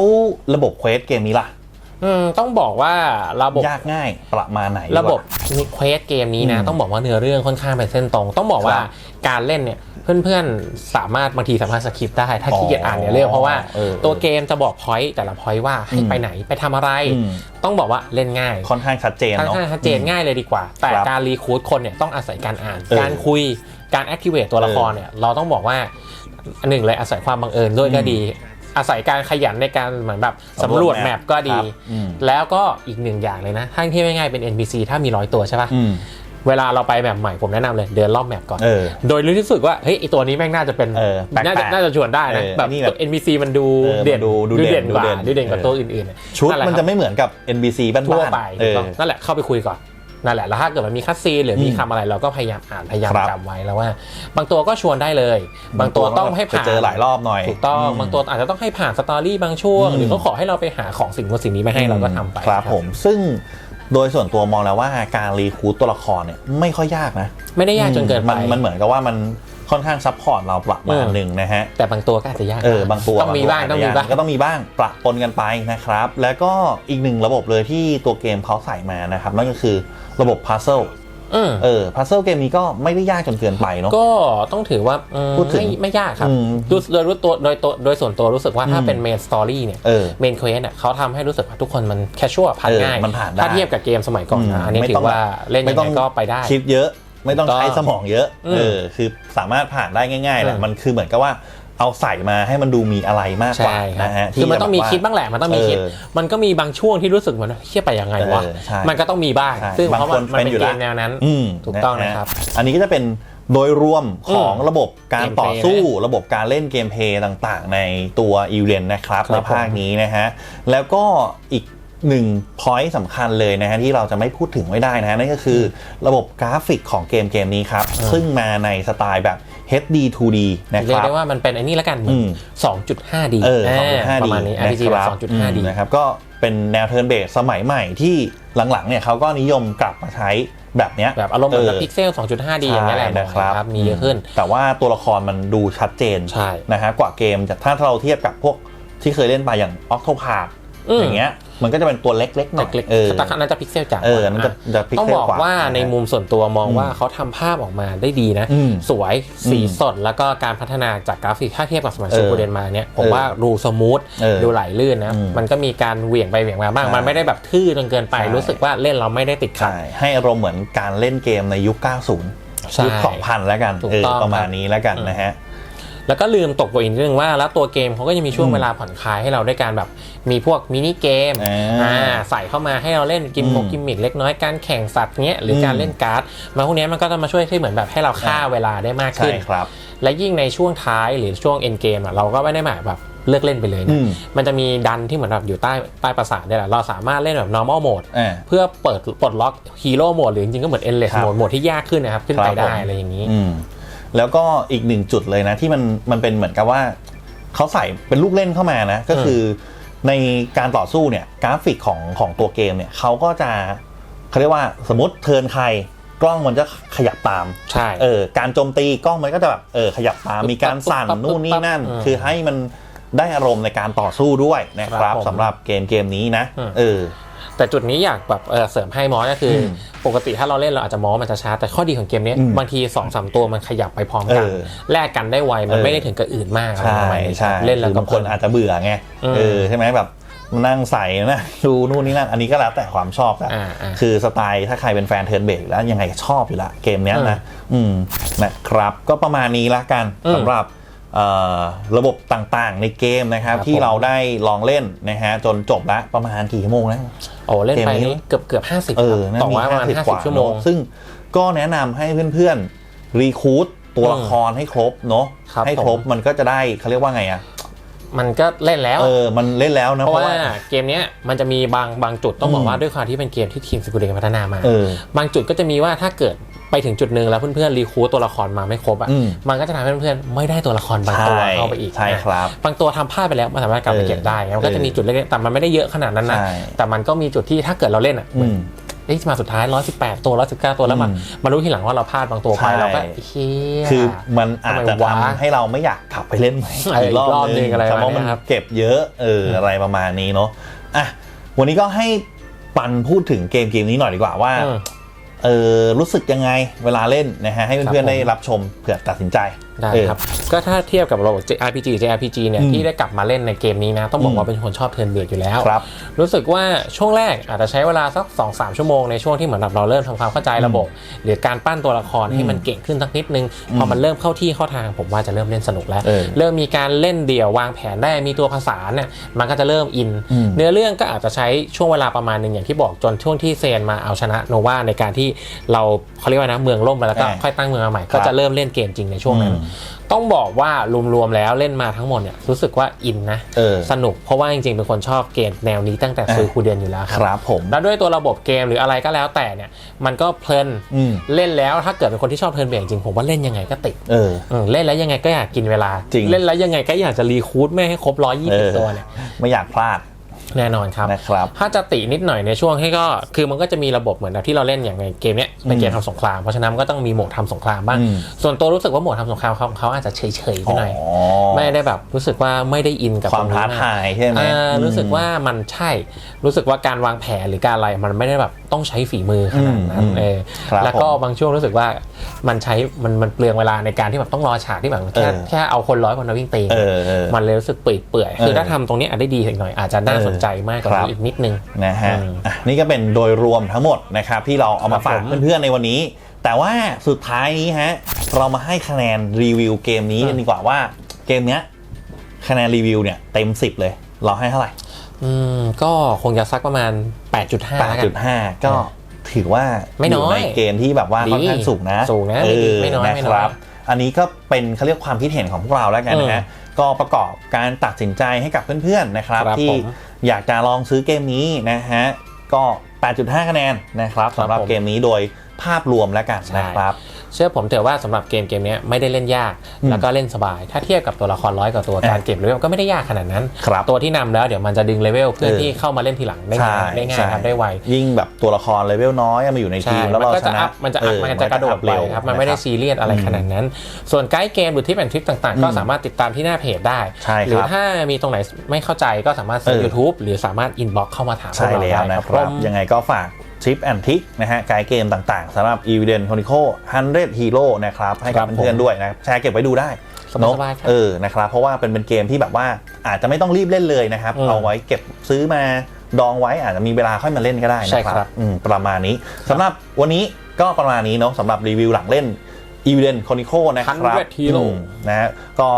[SPEAKER 3] ระบบเควสเกมนี้ล่ะ
[SPEAKER 2] อืมต้องบอกว่าระบบ
[SPEAKER 3] ยากง่ายประมาณไหน
[SPEAKER 2] ระบบ
[SPEAKER 3] ดีกว่า
[SPEAKER 2] เควสเกมนี้นะ
[SPEAKER 3] อืม
[SPEAKER 2] ต้องบอกว่าเนื้อเรื่องค่อนข้างเป็นเส้นตรง ต้องบอกว่า
[SPEAKER 3] ครับ
[SPEAKER 2] การเล่นเนี่ย เพื่อนๆ สามารถบางทีสามารถสคิปได้ ถ้า
[SPEAKER 3] อ๋อ
[SPEAKER 2] ขี้เกียจอ่านเนื้อเรื่องเพราะว่า
[SPEAKER 3] เออ
[SPEAKER 2] ตัวเกมจะบอกพอยต์แต่ละพอยต์ว่าให้
[SPEAKER 3] อืม
[SPEAKER 2] ไปไหนไปทำอะไร
[SPEAKER 3] อืม
[SPEAKER 2] ต้องบอกว่าเล่นง่าย
[SPEAKER 3] ค่อนข้างชัดเจน
[SPEAKER 2] ค่อน
[SPEAKER 3] เนาะ
[SPEAKER 2] ข้างชัดเจนง่ายเลยดีกว่า แต่
[SPEAKER 3] ครับ
[SPEAKER 2] การรีคูดคนเนี่ยต้องอาศัยการอ่าน
[SPEAKER 3] เออ
[SPEAKER 2] การคุยการ activate ตัวละครเนี่ยเราต้องบอกว่าอันหนึ่งเลยอาศัยความบังเอิญด้วยก็ดีอาศัยการขยันในการเหมือนแบบสำรวจแมปก็ดี
[SPEAKER 3] ครับอืม
[SPEAKER 2] แล้วก็อีกหนึ่งอย่างเลยนะถ้าที่ง่ายๆเป็น NPC ถ้ามีร้อยตัวใช่ปะ
[SPEAKER 3] อืม
[SPEAKER 2] เวลาเราไปแมปใหม่ผมแนะนำเลยเดินรอบแมปก่อน
[SPEAKER 3] เออ
[SPEAKER 2] โดยรู้สึกว่าเฮ้ยไอตัวนี้แม่งน่าจะเป็น
[SPEAKER 3] เออแปลกๆ
[SPEAKER 2] น่าจะน่าจะชวนได้นะ
[SPEAKER 3] เออ
[SPEAKER 2] แบบ
[SPEAKER 3] นี่แบบ
[SPEAKER 2] ตัว NPC มันดู
[SPEAKER 3] เออ
[SPEAKER 2] เด่น
[SPEAKER 3] ดูดูเด่น
[SPEAKER 2] กว่า
[SPEAKER 3] ดูเด่น
[SPEAKER 2] ดูเด่นกว่า
[SPEAKER 3] เออ
[SPEAKER 2] ตัวอื่นๆเย
[SPEAKER 3] ชุด
[SPEAKER 2] นั่นแหละ
[SPEAKER 3] มัน
[SPEAKER 2] ค
[SPEAKER 3] จะ
[SPEAKER 2] รับ
[SPEAKER 3] ไม่เหมือนกับ NBC บ้านๆ
[SPEAKER 2] ทั่วไป
[SPEAKER 3] เอ
[SPEAKER 2] ถูก
[SPEAKER 3] อ
[SPEAKER 2] ต้องนั่นแหละเข้าไปคุยก่อนนั่นแหละแล้วถ้าเกิดมันมีคัสซีนหรือมี
[SPEAKER 3] อืม
[SPEAKER 2] คำอะไรเราก็พยายามอ่านพยายาม
[SPEAKER 3] ครับ
[SPEAKER 2] จำไว้แล้วว่า บางตัวก็ชวนได้เลย บางตัวต้องให้ผ่าน
[SPEAKER 3] ไปเจอหลายรอบหน่อย
[SPEAKER 2] ถูกต้อง
[SPEAKER 3] อืม
[SPEAKER 2] บางตัวอาจจะต้องให้ผ่านสตอรี่บางช่วง
[SPEAKER 3] อืม
[SPEAKER 2] หรือเขาขอให้เราไปหาของสิ่งนู้นสิ่งนี้มาให้เราก็ทำไป
[SPEAKER 3] ครับผม ซึ่ง โดยส่วนตัวมองแล้วว่าการรีคูดตัวละครเนี่ยไม่ค่อยยากนะ
[SPEAKER 2] ไม่ได้ยากจนเกินไป
[SPEAKER 3] มันมันเหมือนกับว่ามันค่อนข้างซัพพอร์ตเราประมาณ
[SPEAKER 2] อืม
[SPEAKER 3] หนึ่งนะฮะ
[SPEAKER 2] แต่บางตัวก็อาจจะยาก
[SPEAKER 3] เออบางตัว
[SPEAKER 2] ต้องมีบ้างต้องมีบ้าง
[SPEAKER 3] ก็ต้องมีบ้างประปนกันไปนะครับ แล้วก็อีกหนึ่งระบบเลยที่ตัวเกมเขาใส่มานะครับนั่นก็คือระบบพัซเซิล
[SPEAKER 2] อืม
[SPEAKER 3] เออพัซเซิลเกมนี้ก็ไม่ได้ยากจนเกินไปเนาะ
[SPEAKER 2] ก็ต้องถือว่าอืม
[SPEAKER 3] พูดถึง
[SPEAKER 2] ไม่ไม่ยากครับ
[SPEAKER 3] อืม
[SPEAKER 2] ดูโดยรู้ตัวโดยตัวโดยส่วนตัวรู้สึกว่าถ้า
[SPEAKER 3] อืม
[SPEAKER 2] เป็นเมนสตอรี่เนี่ย
[SPEAKER 3] เออ
[SPEAKER 2] เมนเควสเนี่ยเขาทำให้รู้สึกว่าทุกคนมันแคชชวลผ่าน
[SPEAKER 3] เออ
[SPEAKER 2] ง่าย
[SPEAKER 3] มันผ่านได้
[SPEAKER 2] ถ้าเทียบกับเกมสมัยก่อน
[SPEAKER 3] อืม
[SPEAKER 2] นะอันนี้
[SPEAKER 3] ไม่
[SPEAKER 2] ถื
[SPEAKER 3] ต้อ
[SPEAKER 2] องว่าเล่น
[SPEAKER 3] ไม่
[SPEAKER 2] ยัง
[SPEAKER 3] ต้อง
[SPEAKER 2] ไงก็ไปได้
[SPEAKER 3] คิดเยอะไม่ต้อง
[SPEAKER 2] ถูกต้อง
[SPEAKER 3] ใช้สมองเยอะ
[SPEAKER 2] อืม
[SPEAKER 3] เออคือสามารถผ่านได้ง่ายๆแหละ
[SPEAKER 2] อืม
[SPEAKER 3] มันคือเหมือนกับว่า เอาใส่มาให้มันดูมีอะไรมากกว่า
[SPEAKER 2] ใช่ครับ
[SPEAKER 3] นะฮะ
[SPEAKER 2] คือมันต้องมี
[SPEAKER 3] จะแบบว่า
[SPEAKER 2] คิดบ้างแหละมันต้องมีคิด
[SPEAKER 3] เออ
[SPEAKER 2] มันก็มีบางช่วงที่รู้สึกเหมือนเชี่ยไปยังไงวะ
[SPEAKER 3] เออใช่
[SPEAKER 2] มันก็ต้องมีบ้าง
[SPEAKER 3] ใช่
[SPEAKER 2] ซึ่ง
[SPEAKER 3] บาง
[SPEAKER 2] เพราะ
[SPEAKER 3] ค
[SPEAKER 2] มันนมัน
[SPEAKER 3] เป็น
[SPEAKER 2] เป็น
[SPEAKER 3] อยู่
[SPEAKER 2] เก
[SPEAKER 3] แล้ว
[SPEAKER 2] มแนวนั้น
[SPEAKER 3] อืม
[SPEAKER 2] ถูกต้อง
[SPEAKER 3] ฮ
[SPEAKER 2] นะครับ
[SPEAKER 3] อันนี้ก็จะเป็นโดยรวมของ
[SPEAKER 2] อืม
[SPEAKER 3] ระบบการ
[SPEAKER 2] เกมเพลย์
[SPEAKER 3] ต่อสู้ระบบการเล่นเกมเพลย์ต่างๆ ในตัวอีเ e นนะครับ
[SPEAKER 2] ครับ
[SPEAKER 3] ในภาคนี้นะฮะแล้วก็อีก หนึ่งพอยต์สำคัญเลยนะฮะที่เราจะไม่พูดถึงไม่ได้นะฮะนั่นก็คือระบบกราฟิกของเกมเกมนี้ครับ ซึ่งมาในสไตล์แบบ HD 2D นะค
[SPEAKER 2] เรียก
[SPEAKER 3] รับ
[SPEAKER 2] ได้ว่ามันเป็นไอ้นี่แล้วกันเหมือน
[SPEAKER 3] อืม
[SPEAKER 2] 2.5D
[SPEAKER 3] เออ
[SPEAKER 2] อ่า
[SPEAKER 3] 2.5D
[SPEAKER 2] ประมาณนี้ RPG แบบ 2.5D
[SPEAKER 3] อืมนะครับก็เป็นแนวเทิร์นเบสสมัยใหม่ที่หลังๆเนี่ยเขาก็นิยมกลับมาใช้แบบเนี้ย
[SPEAKER 2] แบบอารมณ์เหมือนแบบ
[SPEAKER 3] เออ
[SPEAKER 2] พิกเซล 2.5D อย่างเงี้ยแหละ
[SPEAKER 3] ใช่นะครับ
[SPEAKER 2] ครับมีเยอะขึ้น
[SPEAKER 3] แต่ว่าตัวละครมันดูชัดเจน
[SPEAKER 2] ใช่
[SPEAKER 3] นะฮะกว่าเกมจากถ้าเราเทียบกับพวกที่เคยเล่นไปอย่าง Octopath
[SPEAKER 2] อืม
[SPEAKER 3] อย่างเงี้ยมันก็จะเป็นตัวเล็กๆหน่อย
[SPEAKER 2] เล็กๆ
[SPEAKER 3] เออ
[SPEAKER 2] แต่อันนั้นจะพิกเซลจ๋า
[SPEAKER 3] เอออันนั้นจะจะพิกเซล
[SPEAKER 2] ต้องบอก
[SPEAKER 3] กว่า
[SPEAKER 2] ว่าใน
[SPEAKER 3] นะฮะ
[SPEAKER 2] มุมส่วนตัวมอง
[SPEAKER 3] อืม
[SPEAKER 2] ว่าเขาทำภาพออกมาได้ดีนะ
[SPEAKER 3] อืม
[SPEAKER 2] สวยสี
[SPEAKER 3] อืม
[SPEAKER 2] สดแล้วก็การพัฒนาจากกราฟิกถ้าเทียบกับสมัย
[SPEAKER 3] เออ
[SPEAKER 2] ซูเปอร์เดนมาเนี่ยผม
[SPEAKER 3] เออ
[SPEAKER 2] ว่าดูสมูท
[SPEAKER 3] เออ
[SPEAKER 2] ดูไหลลื่นนะ
[SPEAKER 3] อืม
[SPEAKER 2] มันก็มีการเหวี่ยงไปเหวี่ยงมาบ้าง
[SPEAKER 3] ใช่
[SPEAKER 2] มันไม่ได้แบบทื่อจนเกินไป
[SPEAKER 3] ใช่
[SPEAKER 2] รู้สึกว่าเล่นเราไม่ได้ติดขัด
[SPEAKER 3] ใช่ให้อารมณ์เหมือนการเล่นเกมในยุค 90
[SPEAKER 2] ใช่
[SPEAKER 3] ยุค 2000 แล้วกัน
[SPEAKER 2] ถูก
[SPEAKER 3] เออ
[SPEAKER 2] ต้อง
[SPEAKER 3] ประมาณ
[SPEAKER 2] ครับ
[SPEAKER 3] นี้แล้วกัน
[SPEAKER 2] อืม
[SPEAKER 3] นะฮะ
[SPEAKER 2] แล้วก็ลืมตกไปอีกนิดนึงว่าแล้วตัวเกมเขาก็ยังมีช่วง
[SPEAKER 3] อืม
[SPEAKER 2] เวลาผ่อนคลายให้เราด้วยการแบบมีพวกมินิเกม
[SPEAKER 3] อ่า
[SPEAKER 2] อ่าใส่เข้ามาให้เราเล่นกิมมก
[SPEAKER 3] อืม
[SPEAKER 2] กิมมิกเล็กน้อยการแข่งสัตว์เนี้ยหรืออ
[SPEAKER 3] ม
[SPEAKER 2] การเล่นการ์ดมาพวกเนี้ยมันก็จะมาช่วยให้เหมือนแบบให้เราฆ่า
[SPEAKER 3] อ่า
[SPEAKER 2] เวลาได้มาก
[SPEAKER 3] ใช่
[SPEAKER 2] ขึ้น
[SPEAKER 3] ครับ
[SPEAKER 2] และยิ่งในช่วงท้ายหรือช่วงเอ็นเกมอะเราก็ไม่ได้หมายแบบเลิกเล่นไปเลย
[SPEAKER 3] อื
[SPEAKER 2] นะ
[SPEAKER 3] ม
[SPEAKER 2] มันจะมีดันที่เหมือนแบบอยู่ใต้ใต้ประสาทเนี่ยแหละ เราสามารถเล่นแบบ normal mode
[SPEAKER 3] อ่า
[SPEAKER 2] เพื่อเปิดปลดล็อกฮีโร่โหมดหรือจริงๆก็เหมือน endless
[SPEAKER 3] ครับ
[SPEAKER 2] mode โหมดที่ยากขึ้นนะครับ ขึ้นไป
[SPEAKER 3] ครับผม
[SPEAKER 2] ได้อะไรอย่างนี้
[SPEAKER 3] อืม แล้วก็อีกหนึ่งจุดเลยนะ ที่มันมันเป็นเหมือนกับว่าเขาใส่เป็นลูกเล่นเข้ามานะ ก็คือในการต่อสู้เนี่ยกราฟิกของของตัวเกมเนี่ยเขาก็จะเขาเรียกว่าสมมติเทิร์นใครกล้องมันจะขยับตาม
[SPEAKER 2] ใช่
[SPEAKER 3] เออการโจมตีกล้องมันก็จะแบบเออขยับตาม
[SPEAKER 2] ปึ๊บ
[SPEAKER 3] มีการสั่น
[SPEAKER 2] ปั๊บ
[SPEAKER 3] นู่นนี่นั่น
[SPEAKER 2] อืม
[SPEAKER 3] คือให้มันได้อารมณ์ในการต่อสู้ด้วยนะค
[SPEAKER 2] ครั
[SPEAKER 3] รับบ
[SPEAKER 2] ผม
[SPEAKER 3] สำหรับเกมเกมนี้นะ
[SPEAKER 2] อืม
[SPEAKER 3] เออ
[SPEAKER 2] แต่จุดนี้อยากแบบเออเสริมให้มอสก็คืออ
[SPEAKER 3] ม
[SPEAKER 2] ปกติถ้าเราเล่นเราอาจจะมองว่ามันจะช้าแต่ข้อดีของเกมเนี้ย
[SPEAKER 3] อืม
[SPEAKER 2] บางที2อสตัวมันขยับไปพร้อมกัน
[SPEAKER 3] เออ
[SPEAKER 2] แลกกันได้ไวมัน
[SPEAKER 3] เออ
[SPEAKER 2] ไม่ได้ถึงกับอื่นมากอะไร
[SPEAKER 3] ใช่
[SPEAKER 2] ประมาณนี้
[SPEAKER 3] ใช่
[SPEAKER 2] เล่นแล้ว
[SPEAKER 3] คื
[SPEAKER 2] ก็
[SPEAKER 3] อบางคนอาจจะเบื่อไง
[SPEAKER 2] อืม
[SPEAKER 3] เออใช่ไหมแบบมานั่งใส่นะดูนู่นนี่นั่นอันนี้ก็แล้วแต่ความชอบอะ
[SPEAKER 2] อ่าอ่า
[SPEAKER 3] คือสไตล์ถ้าใครเป็นแฟนเทิร์นเบรกแล้วยังไงก็ชอบอยู่ละเกมเนี้ยนะ อืมนะครับก็ประมาณนี้ละกัน
[SPEAKER 2] อืม
[SPEAKER 3] สำหรับเอ่อ ระบบต่างๆ ในเกมนะครับ
[SPEAKER 2] ครับ
[SPEAKER 3] ที่
[SPEAKER 2] ผม
[SPEAKER 3] เราได้ลองเล่นนะฮะจนจบละประมาณกี่ชั่วโมงนะ
[SPEAKER 2] โอ้เล่นไป
[SPEAKER 3] เกมนี้
[SPEAKER 2] นี่เกือบเกือบห้าสิบ
[SPEAKER 3] เออน่า
[SPEAKER 2] ต่อ
[SPEAKER 3] มี
[SPEAKER 2] ว่าประมาณ
[SPEAKER 3] 50
[SPEAKER 2] ห้ากสิ
[SPEAKER 3] ว่า
[SPEAKER 2] บชั่วโมง
[SPEAKER 3] เนอะซึ่งก็แนะนำให้เพื่อนๆรีคูดตัวละครให้ครบเนาะ
[SPEAKER 2] ครับ
[SPEAKER 3] ให้ครบ
[SPEAKER 2] ผม
[SPEAKER 3] มันก็จะได้เขาเรียกว่าไงอะ
[SPEAKER 2] มันก็เล่นแล้ว
[SPEAKER 3] เออ มันเล่นแล้วนะ
[SPEAKER 2] เพ
[SPEAKER 3] เพ
[SPEAKER 2] ราะ
[SPEAKER 3] ราะ
[SPEAKER 2] ว่า
[SPEAKER 3] ว่า
[SPEAKER 2] เกมเนี้ยมันจะมีบางบางจุดต้องบอ
[SPEAKER 3] อื
[SPEAKER 2] ก
[SPEAKER 3] ม
[SPEAKER 2] ว่าด้วยความที่เป็นเกมที่ทีมสกุลเดพัฒนามา
[SPEAKER 3] เออ
[SPEAKER 2] บางจุดก็จะมีว่าถ้าเกิดไปถึงจุดหนึ่งแล้วเพื่อนๆรีคูดตัวละครมาไม่ครบอะ
[SPEAKER 3] อืม
[SPEAKER 2] มันก็จะทำให้เพื่อนๆไม่ได้ตัวละครบางตัว
[SPEAKER 3] ใช่
[SPEAKER 2] เข้าไปอีก
[SPEAKER 3] ใช่ครับ
[SPEAKER 2] บางตัวทำพลาดไปแล้วมันสามารถกลับไปเก็บได้ไงมันก็จะมีจุดเล็กๆแต่มันไม่ได้เยอะขนาดนั้นนะ
[SPEAKER 3] ใช่
[SPEAKER 2] แต่มันก็มีจุดที่ถ้าเกิดเราเล่นอะ
[SPEAKER 3] อืม
[SPEAKER 2] เอ้ยมาสุดท้าย 118 ตัว 119 ตัวแล้วมา
[SPEAKER 3] อืม
[SPEAKER 2] มารู้ทีหลังว่าเราพลาดบางตัวไป
[SPEAKER 3] ใช่
[SPEAKER 2] เราก็เฮีย
[SPEAKER 3] คือมันอาจจะ
[SPEAKER 2] ทำไมวะ
[SPEAKER 3] ทำให้เราไม่อยากกลับไปเล่นใหม่
[SPEAKER 2] เอออีกรอบนึงอะไร
[SPEAKER 3] เพราะว่า
[SPEAKER 2] ประมาณ
[SPEAKER 3] มัน
[SPEAKER 2] เนี้ยครับ
[SPEAKER 3] เก็บเยอะเอออะไรประมาณนี้เนาะอะวันนี้ก็ให้ปันพูดถึงเกมเกมนี้หน่อยดีกว่าว่า
[SPEAKER 2] อืม
[SPEAKER 3] เออรู้สึกยังไงเวลาเล่นนะฮะให้เพื่อน
[SPEAKER 2] ครับผม
[SPEAKER 3] ๆได้รับชมเผื่อตัดสินใจ
[SPEAKER 2] ได้
[SPEAKER 3] เออ
[SPEAKER 2] ครับ ก็ถ้าเทียบกับระบบ JRPG JRPG เนี่ย
[SPEAKER 3] อืม
[SPEAKER 2] ที่ได้กลับมาเล่นในเกมนี้นะ ต้องบอ
[SPEAKER 3] อื
[SPEAKER 2] ก
[SPEAKER 3] ม
[SPEAKER 2] ว่าเป็นคนชอบเทิร์นเบียดอยู่แล้ว
[SPEAKER 3] ครับ
[SPEAKER 2] รู้สึกว่าช่วงแรกอาจจะใช้เวลาสัก 2-3 ชั่วโมงในช่วงที่เหมือนแบบเราเริ่มทำความเข้าใจระบบ หรือการปั้นตัวละครให้มันเก่งขึ้นสักนิดนึง พอมันเริ่มเข้าที่เข้าทางผมว่าจะเริ่มเล่นสนุกแล้ว
[SPEAKER 3] เออ
[SPEAKER 2] เริ่มมีการเล่นเดี่ยววางแผนได้มีตัวภาษานเนี่ยมันก็จะเริ่มอิน
[SPEAKER 3] อืม
[SPEAKER 2] เนื้อเรื่องก็อาจจะใช้ช่วงเวลาประมาณหนึ่งอย่างที่บอกจนช่วงที่เซนมาเอาชนะโนวาในการที่เราเขาเรียกว่านะเมืองล่มไปแล้วก็
[SPEAKER 3] ใช่
[SPEAKER 2] ค่อยตั้งเมืองมาใหม่
[SPEAKER 3] ครั
[SPEAKER 2] ก็
[SPEAKER 3] บ
[SPEAKER 2] จะเริ่มเล่นเกมจริงในช่วงนั้น
[SPEAKER 3] อืม
[SPEAKER 2] ต้องบอกว่ารวมๆแล้วเล่นมาทั้งหมดเนี่ยรู้สึกว่าอินนะ
[SPEAKER 3] เออ
[SPEAKER 2] สนุกเพราะว่าจริงๆเป็นคนชอบเกมแนวนี้ตั้งแต่ซื้อคูเดียนอยู่แล้วค
[SPEAKER 3] ครับรับผม
[SPEAKER 2] แล้วด้วยตัวระบบเกมหรืออะไรก็แล้วแต่เนี่ยมันก็เพลิน
[SPEAKER 3] อืม
[SPEAKER 2] เล่นแล้วถ้าเกิดเป็นคนที่ชอบเทิร์นเบียดจริงๆผมว่าเล่นยังไงก็ติด
[SPEAKER 3] เออ
[SPEAKER 2] เออเล่นแล้วยังไงก็อยากกินเวลา
[SPEAKER 3] จริง
[SPEAKER 2] เล่นแล้วยังไงก็อยากจะรีคูดไม่ให้ครบ
[SPEAKER 3] เออ
[SPEAKER 2] 120ตัวเนี่ย
[SPEAKER 3] ไม่อยากพลาด
[SPEAKER 2] แน่นอนครับ
[SPEAKER 3] นะครับ
[SPEAKER 2] ถ้าจะตินิดหน่อยในช่วงให้ก็คือมันก็จะมีระบบเหมือนแบบที่เราเล่นอย่างในเกมเนี้ยเป็นเกมทำสงครามเพราะฉะนั้นมันก็ต้องมีโหมดทำสงครามบ้าง
[SPEAKER 3] อืม
[SPEAKER 2] ส่วนตัวรู้สึกว่าโหมดทำสงครามเขาเขาอาจจะเฉยๆไปหน่อย
[SPEAKER 3] อ๋อ
[SPEAKER 2] ไม่ได้แบบรู้สึกว่าไม่ได้อินกับ
[SPEAKER 3] ความ
[SPEAKER 2] ตรงนี้
[SPEAKER 3] ท้าม
[SPEAKER 2] ก
[SPEAKER 3] ทายใช่ไหม
[SPEAKER 2] อ่า
[SPEAKER 3] อืม
[SPEAKER 2] รู้สึกว่ามันใช่รู้สึกว่าการวางแผนหรือการอะไรมันไม่ได้แบบ ต้องใช้ฝีมือขนาดนั้
[SPEAKER 3] อื
[SPEAKER 2] น
[SPEAKER 3] ม
[SPEAKER 2] เออ
[SPEAKER 3] ครับ
[SPEAKER 2] แล้วก็
[SPEAKER 3] ผม
[SPEAKER 2] บางช่วงรู้สึกว่ามันใช้มันมันเปลืองเวลาในการที่แบบต้องรอฉากที่แบบแค่
[SPEAKER 3] เออ
[SPEAKER 2] แค่เอาคนร้อยคนมาวิ่งตี
[SPEAKER 3] เออเออ
[SPEAKER 2] มันเลยรู้สึกเปื่อยๆคือ
[SPEAKER 3] เออ
[SPEAKER 2] ถ้าทำตรงนี้อาจได้ดีอีกหน่อยอาจจะน่า
[SPEAKER 3] เออ
[SPEAKER 2] สนใจมากกว่า
[SPEAKER 3] ครับ
[SPEAKER 2] นี้อีกนิดนึง
[SPEAKER 3] นะฮะ
[SPEAKER 2] อืม
[SPEAKER 3] อะนี่ก็เป็นโดยรวมทั้งหมดนะครับที่เราเอามา
[SPEAKER 2] ครับ
[SPEAKER 3] ฝาก
[SPEAKER 2] ผม
[SPEAKER 3] เพื่อนๆในวันนี้ แต่ว่าสุดท้ายนี้ฮะเรามาให้คะแนนรีวิวเกมนี้
[SPEAKER 2] อืม
[SPEAKER 3] กันดีกว่าว่าเกมเนี้ยคะแนนรีวิวเนี่ยเต็ม 10 เลย เราให้เท่าไหร่
[SPEAKER 2] อืมก็คงจะสักประมาณ 8.5แล้วกัน
[SPEAKER 3] 8.5 ก็ถือว่า
[SPEAKER 2] ไม่น้อย
[SPEAKER 3] ในเกณฑ์ที่แบบว่า
[SPEAKER 2] ดี
[SPEAKER 3] ค่อนข้างสูงนะ
[SPEAKER 2] สูงนะ
[SPEAKER 3] เออ
[SPEAKER 2] ไม่น้อย
[SPEAKER 3] นะ
[SPEAKER 2] ไม่
[SPEAKER 3] ค
[SPEAKER 2] น้อย
[SPEAKER 3] รับอันนี้ก็เป็นเขาเรียกความคิดเห็นของพวกเราแล้วกันนะฮะ
[SPEAKER 2] อื
[SPEAKER 3] ก็ประกอบการตัดสินใจให้กับเพื่อนๆนะครับ
[SPEAKER 2] ครับ
[SPEAKER 3] ที่
[SPEAKER 2] ผม
[SPEAKER 3] อยากจะลองซื้อเกมนี้นะฮะก็ 8.5 คะแนนนะครับ
[SPEAKER 2] ครับ
[SPEAKER 3] สำหรับ
[SPEAKER 2] ผม
[SPEAKER 3] เกมนี้โดยภาพรวมแล้วกัน
[SPEAKER 2] ใช่
[SPEAKER 3] นะครับ
[SPEAKER 2] เชื่อผมเถอะว่าสำหรับเกมเกมเนี้ยไม่ได้เล่นยาก
[SPEAKER 3] อืม
[SPEAKER 2] แล้วก็เล่นสบาย ถ้าเทียบกับตัวละครร้อยกว่าตัว
[SPEAKER 3] อะ
[SPEAKER 2] การเก็บเลเวลก็ไม่ได้ยากขนาดนั้น
[SPEAKER 3] ครับ
[SPEAKER 2] ตัวที่นำแล้วเดี๋ยวมันจะดึงเลเวลเพื่อน
[SPEAKER 3] เออ
[SPEAKER 2] ที่เข้ามาเล่นทีหลังได้ง่ายได้ง่ายครับได้ไว
[SPEAKER 3] ยิ่งแบบตัวละครเลเวลน้อยมาอยู่ในที
[SPEAKER 2] ใช่
[SPEAKER 3] มแล้ว
[SPEAKER 2] มัน
[SPEAKER 3] เรา
[SPEAKER 2] ก็
[SPEAKER 3] ช
[SPEAKER 2] จะ
[SPEAKER 3] นะ
[SPEAKER 2] อัพมันจะอัพ
[SPEAKER 3] เออ
[SPEAKER 2] มันจะกระโดด
[SPEAKER 3] อัพ
[SPEAKER 2] เร็วครับมันไม่ได้ซีเรียสอะไรขนาดนั้น ส่วนไกด์เกมหรือทิปแอนทริปต่างๆ ก็สามารถติดตามที่หน้าเพจได้
[SPEAKER 3] ใช่ครับ
[SPEAKER 2] หรือถ้ามีตรงไหนไม่เข้าใจก็สามารถซื้อ
[SPEAKER 3] เออ
[SPEAKER 2] YouTube หรือสามารถอินบ็อกเข้ามาถามพว
[SPEAKER 3] ใช่
[SPEAKER 2] กเรา
[SPEAKER 3] แล้ว
[SPEAKER 2] ได้
[SPEAKER 3] นะ
[SPEAKER 2] ค
[SPEAKER 3] ครั
[SPEAKER 2] รับ
[SPEAKER 3] บยังไงก็ฝาก ทริปแอนทิกนะฮะไกด์เกมต่างๆสำหรับ e v i d e n Chronicle 100 Hero นะครับให้กับ
[SPEAKER 2] ครับผม
[SPEAKER 3] เพื่อนๆด้วยนะแชร์เก็บไว้ดูได้
[SPEAKER 2] สบายๆ
[SPEAKER 3] เนอะ
[SPEAKER 2] ครับ
[SPEAKER 3] เออนะครับเพราะว่าเป็นเป็นเกมที่แบบว่าอาจจะไม่ต้องรีบเล่นเลยนะครับ
[SPEAKER 2] อืม
[SPEAKER 3] เอาไว้เก็บซื้อมาดองไว้อาจจะมีเวลาค่อยมาเล่นก็ได้
[SPEAKER 2] ใช่
[SPEAKER 3] นะค
[SPEAKER 2] ครั
[SPEAKER 3] รับบอืมประมาณนี้สำหรับวันนี้ก็ประมาณนี้เนาะสำหรับรีวิวหลังเล่น e v i d e n Chronicle นะครับ
[SPEAKER 2] 100 Hero
[SPEAKER 3] อืมนะฮะก็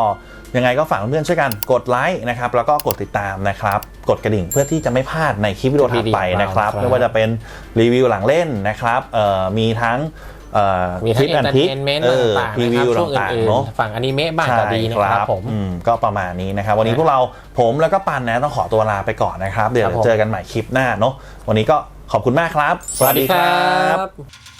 [SPEAKER 3] ยังไงก็ฝากเพื่อนๆช่วยกันกดไลค์นะครับแล้วก็กดติดตามนะครับกดกระดิ่งเพื่อที่จะไม่พลาดในคลิปวิดีโอถัดไปนะครับ
[SPEAKER 2] ครับ
[SPEAKER 3] ไม่ว่าจะเป็นรีวิวหลังเล่นนะครับเอ่อมีทั้งเอ่อ
[SPEAKER 2] มีทั้ง
[SPEAKER 3] Tip
[SPEAKER 2] เอน
[SPEAKER 3] and
[SPEAKER 2] เตอร์
[SPEAKER 3] Trick
[SPEAKER 2] เทนเมนต์
[SPEAKER 3] เออ
[SPEAKER 2] ต่างๆ
[SPEAKER 3] รี
[SPEAKER 2] นะค
[SPEAKER 3] วิ
[SPEAKER 2] รับ
[SPEAKER 3] ว
[SPEAKER 2] ช่วง
[SPEAKER 3] ต่าง
[SPEAKER 2] อื่
[SPEAKER 3] ๆ
[SPEAKER 2] น
[SPEAKER 3] เนาะ
[SPEAKER 2] ๆฝั่งอนิเมะบ้างก็ดีนะครับผม
[SPEAKER 3] อืมก็ประมาณนี้นะครับ วันนี้พวกเราผมแล้วก็ปันนะต้องขอตัวลาไปก่อนนะครับ เดี๋ยว
[SPEAKER 2] ครับผม
[SPEAKER 3] เจอกันใหม่คลิปหน้าเนาะวันนี้ก็ขอบคุณมากครับ
[SPEAKER 2] สวัสดีครับ